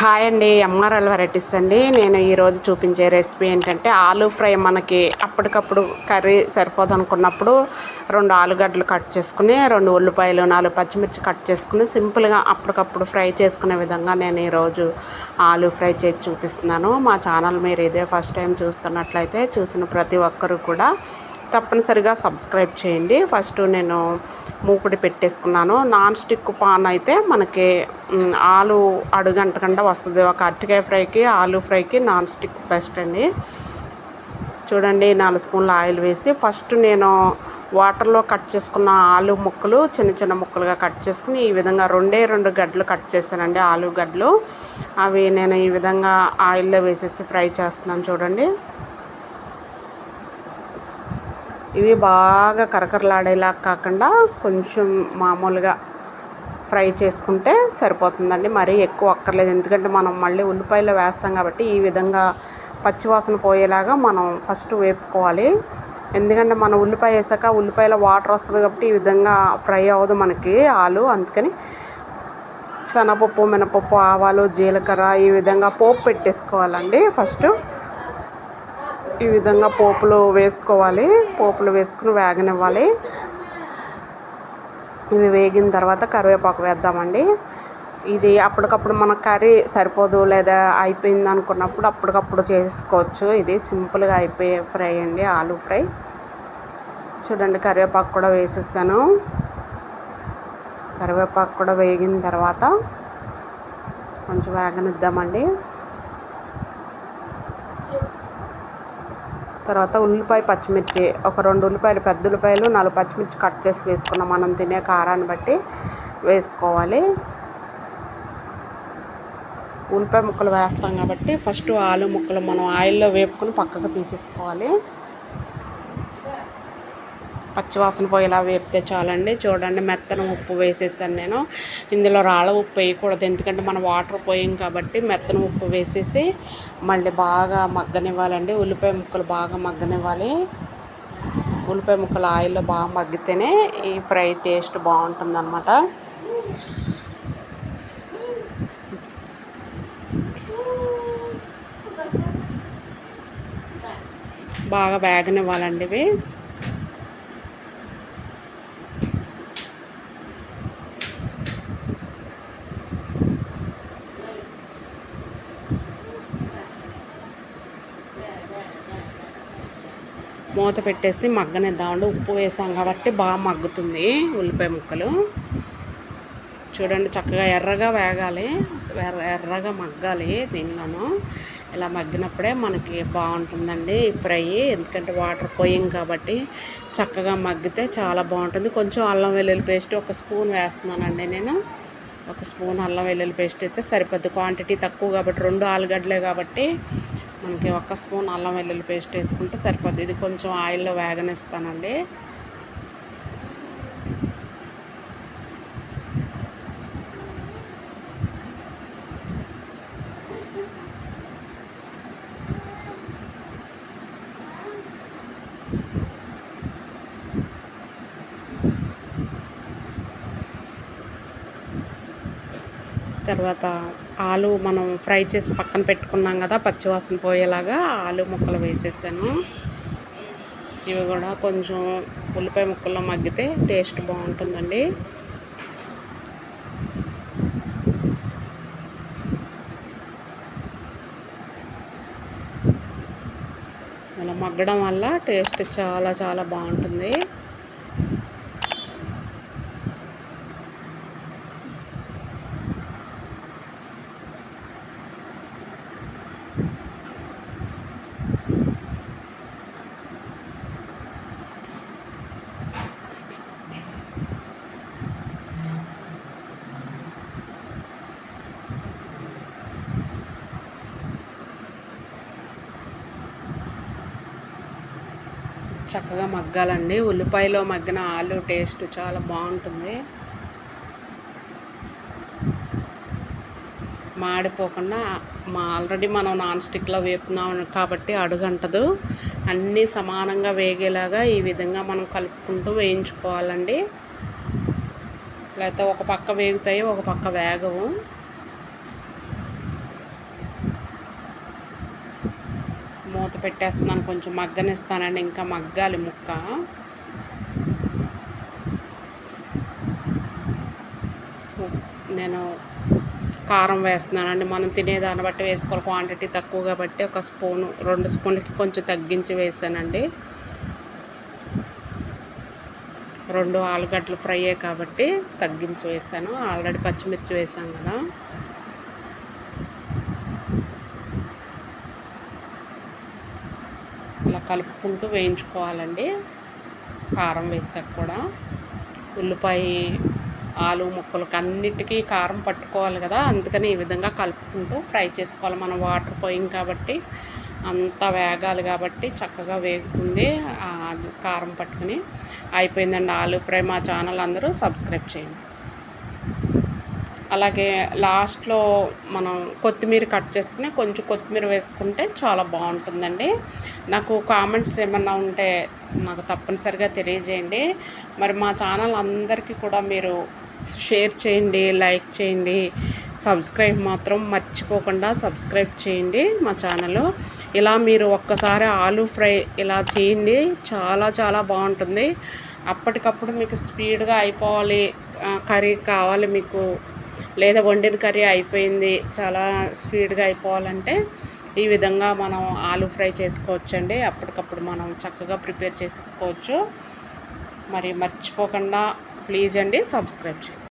Hi అండి MRL varieties అండి. నేను ఈరోజు చూపించే రెసిపీ ఏంటంటే ఆలు ఫ్రై మనకి అప్పటికప్పుడు కర్రీ సరిపోదు అనుకున్నప్పుడు రెండు ఆలుగడ్డలు కట్ చేసుకుని రెండు ఉల్లిపాయలు నాలుగు పచ్చిమిర్చి కట్ చేసుకుని సింపుల్గా అప్పటికప్పుడు ఫ్రై చేసుకునే విధంగా నేను ఈరోజు ఆలు ఫ్రై చేసి చూపిస్తున్నాను. మా ఛానల్ మీరు ఇదే ఫస్ట్ టైం చూస్తున్నట్లయితే చూసిన ప్రతి ఒక్కరూ కూడా తప్పనిసరిగా సబ్స్క్రైబ్ చేయండి. ఫస్ట్ నేను మూకుడి పెట్టేసుకున్నాను. నాన్ స్టిక్ పాన్ అయితే మనకి ఆలు ఆలు అడుగంటకుండా వస్తుంది. ఒక అరటికాయ ఫ్రైకి ఆలు ఫ్రైకి నాన్ స్టిక్ బెస్ట్ అండి. చూడండి నాలుగు స్పూన్ల ఆయిల్ వేసి ఫస్ట్ నేను వాటర్లో కట్ చేసుకున్న ఆలు ముక్కలు చిన్న చిన్న ముక్కలుగా కట్ చేసుకుని ఈ విధంగా రెండే రెండు గడ్డలు కట్ చేశానండి ఆలు గడ్డలు. అవి నేను ఈ విధంగా ఆయిల్లో వేసేసి ఫ్రై చేస్తున్నాను చూడండి. ఇవి బాగా కరకరలాడేలా కాకుండా కొంచెం మామూలుగా ఫ్రై చేసుకుంటే సరిపోతుందండి. మరీ ఎక్కువ అక్కర్లేదు. ఎందుకంటే మనం మళ్ళీ ఉల్లిపాయలు వేస్తాం కాబట్టి ఈ విధంగా పచ్చివాసన పోయేలాగా మనం ఫస్ట్ వేపుకోవాలి. ఎందుకంటే మనం ఉల్లిపాయ వేసాక ఉల్లిపాయలో వాటర్ వస్తుంది కాబట్టి ఈ విధంగా ఫ్రై అవ్వదు మనకి ఆలు. అందుకని శనగపప్పు మినపప్పు ఆవాలు జీలకర్ర ఈ విధంగా పోపు పెట్టేసుకోవాలండి ఫస్ట్. ఈ విధంగా పోపులు వేసుకోవాలి. పోపులు వేసుకుని వేగనివ్వాలి. ఇవి వేగిన తర్వాత కరివేపాకు వేద్దామండి. ఇది అప్పటికప్పుడు మన కర్రీ సరిపోదు లేదా అయిపోయింది అనుకున్నప్పుడు అప్పటికప్పుడు చేసుకోవచ్చు. ఇది సింపుల్గా అయిపోయే ఫ్రై అండి ఆలు ఫ్రై. చూడండి కరివేపాకు కూడా వేసేసాను. కరివేపాకు కూడా వేగిన తర్వాత కొంచెం వేగనిద్దామండి. తర్వాత ఉల్లిపాయ పచ్చిమిర్చి ఒక రెండు ఉల్లిపాయలు పెద్ద ఉల్లిపాయలు నాలుగు పచ్చిమిర్చి కట్ చేసి వేసుకున్నాం. మనం తినే కారాన్ని బట్టి వేసుకోవాలి. ఉల్లిపాయ ముక్కలు వేస్తాం కాబట్టి ఫస్ట్ ఆలు ముక్కలు మనం ఆయిల్లో వేపుకొని పక్కకు తీసేసుకోవాలి. పచ్చివాసన పోయేలా వేపితే చాలండి. చూడండి మెత్తన ఉప్పు వేసేసాను నేను. ఇందులో రాళ్ళ ఉప్పు వేయకూడదు. ఎందుకంటే మనం వాటర్ పోయాం కాబట్టి మెత్తన ఉప్పు వేసేసి మళ్ళీ బాగా మగ్గనివ్వాలండి. ఉల్లిపాయ ముక్కలు బాగా మగ్గనివ్వాలి. ఉల్లిపాయ ముక్కలు ఆయిల్లో బాగా మగ్గితేనే ఈ ఫ్రై టేస్ట్ బాగుంటుందన్నమాట. బాగా వేగనివ్వాలండి ఇవి. మూత పెట్టేసి మగ్గనిద్దామండి. ఉప్పు వేసాం కాబట్టి బాగా మగ్గుతుంది ఉల్లిపాయ ముక్కలు. చూడండి చక్కగా ఎర్రగా వేగాలి. ఎర్ర ఎర్రగా మగ్గాలి దీనిలోనూ. ఇలా మగ్గినప్పుడే మనకి బాగుంటుందండి ఫ్రై. ఎందుకంటే వాటర్ పోయాం కాబట్టి చక్కగా మగ్గితే చాలా బాగుంటుంది. కొంచెం అల్లం వెల్లుల్లి పేస్ట్ ఒక స్పూన్ వేస్తున్నానండి నేను. ఒక స్పూన్ అల్లం వెల్లుల్లి పేస్ట్ అయితే సరిపోద్ది. క్వాంటిటీ తక్కువ కాబట్టి రెండు ఆలుగడ్డలే కాబట్టి మనకి ఒక స్పూన్ అల్లం వెల్లుల్లి పేస్ట్ వేసుకుంటే సరిపోద్ది. ఇది కొంచెం ఆయిల్లో వేగనిస్తానండి. తర్వాత ఆలు మనం ఫ్రై చేసి పక్కన పెట్టుకున్నాం కదా పచ్చివాసన పోయేలాగా ఆలు ముక్కలు వేసేసాను. ఇవి కూడా కొంచెం ఉల్లిపాయ ముక్కల్లో మగ్గితే టేస్ట్ బాగుంటుందండి. అలా మగ్గడం వల్ల టేస్ట్ చాలా చాలా బాగుంటుంది. చక్కగా మగ్గాలండి. ఉల్లిపాయలో మగ్గిన ఆలు టేస్ట్ చాలా బాగుంటుంది. మాడిపోకుండా మా ఆల్రెడీ మనం నాన్ స్టిక్లో వేపుతున్నాం కాబట్టి అడుగంటదు. అన్నీ సమానంగా వేగేలాగా ఈ విధంగా మనం కలుపుకుంటూ వేయించుకోవాలండి. లేకపోతే ఒక పక్క వేగుతాయి ఒక పక్క వేగవు. మూత పెట్టేస్తున్నాను కొంచెం మగ్గనిస్తానండి ఇంకా మగ్గాలి ముక్క. నేను కారం వేస్తున్నానండి మనం తినేదాన్ని బట్టి వేసుకోవాలి క్వాంటిటీ తక్కువ కాబట్టి ఒక స్పూను రెండు స్పూన్లకి కొంచెం తగ్గించి వేసానండి. రెండు ఆలుగడ్డలు ఫ్రైయే కాబట్టి తగ్గించి వేసాను ఆల్రెడీ పచ్చిమిర్చి వేసాం కదా ఇలా కలుపుకుంటూ వేయించుకోవాలండి. కారం వేసాక కూడా. ఉల్లిపాయ ఆలు ముక్కలకి అన్నిటికీ కారం పట్టుకోవాలి కదా. అందుకని ఈ విధంగా కలుపుకుంటూ ఫ్రై చేసుకోవాలి. మనం వాటర్ పోయింగ్ కాబట్టి అంతా వేగాలి కాబట్టి చక్కగా వేగుతుంది కారం పట్టుకుని. అయిపోయిందండి ఆలు ఫ్రై. మా ఛానల్ అందరూ సబ్స్క్రైబ్ చేయండి. అలాగే లాస్ట్లో మనం కొత్తిమీర కట్ చేసుకుని కొంచెం కొత్తిమీర వేసుకుంటే చాలా బాగుంటుందండి. నాకు కామెంట్స్ ఏమన్నా ఉంటే నాకు తప్పనిసరిగా తెలియజేయండి. మరి మా ఛానల్ అందరికీ కూడా మీరు షేర్ చేయండి లైక్ చేయండి సబ్స్క్రైబ్ మాత్రం మర్చిపోకుండా సబ్స్క్రైబ్ చేయండి మా ఛానల్. ఇలా మీరు ఒక్కసారి ఆలూ ఫ్రై ఇలా చేయండి చాలా చాలా బాగుంటుంది. అప్పటికప్పుడు మీకు స్పీడ్గా అయిపోవాలి కర్రీ కావాలి మీకు. లేదా వండిన కర్రీ అయిపోయింది చాలా స్పీడ్గా అయిపోవాలంటే ఈ విధంగా మనం ఆలు ఫ్రై చేసుకోవచ్చండి. అప్పటికప్పుడు మనం చక్కగా ప్రిపేర్ చేసేసుకోవచ్చు. మరి మర్చిపోకుండా ప్లీజ్ అండి సబ్స్క్రైబ్ చేయండి.